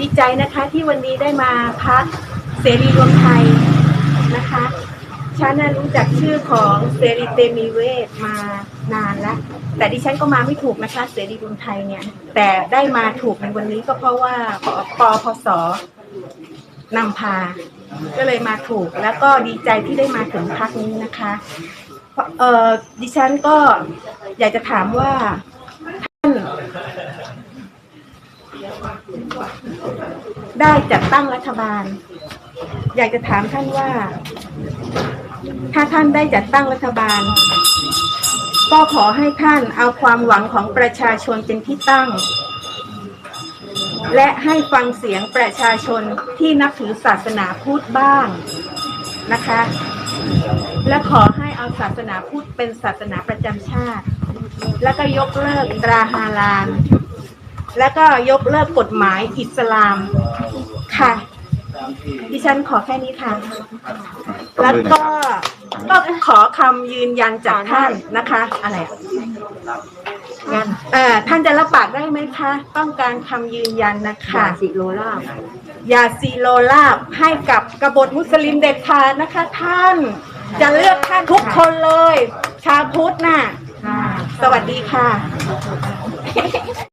ดีใจนะคะที่วันนี้ได้มาพักเสรีรวมไทยนะคะฉันน่ะรู้จักชื่อของเสรีเตมีเวศมานานแล้ว แต่ดิฉันก็มาไม่ถูกนะคะเสรีรวมไทยเนี่ย แต่ได้มาถูกในวันนี้ก็เพราะว่าปปพศนำพา ก็เลยมาถูกแล้วก็ดีใจที่ได้มาถึงพักนี้นะคะเออดิฉันก็อยากจะถามว่าท่าน ได้จัดตั้งรัฐบาล อยากจะถามท่านว่า ถ้าท่านได้จัดตั้งรัฐบาล ก็ขอให้ท่านเอาความหวังของประชาชนเป็นที่ตั้ง และให้ฟังเสียงประชาชนที่นับถือศาสนาพุทธบ้างนะคะ และขอให้เอาศาสนาพุทธเป็นศาสนาประจำชาติ แล้วก็ยกเลิกตราฮาลาล แล้วก็ยกเลิกกฎหมายอิสลามค่ะ ดิฉันขอแค่นี้ค่ะ แล้วก็ก็ขอคำยืนยันจากท่านนะคะ อะไรอะงั้นเอ่อท่านจะรับปากได้ไหมคะ ต้องการคำยืนยันนะคะสิโลลาบยาซีโรลาบให้กับกบฏมุสลิมเด็ดขาดนะคะ ท่าน จะเลือกท่านทุกคนเลย ชาวพุทธน่ะ สวัสดีค่ะ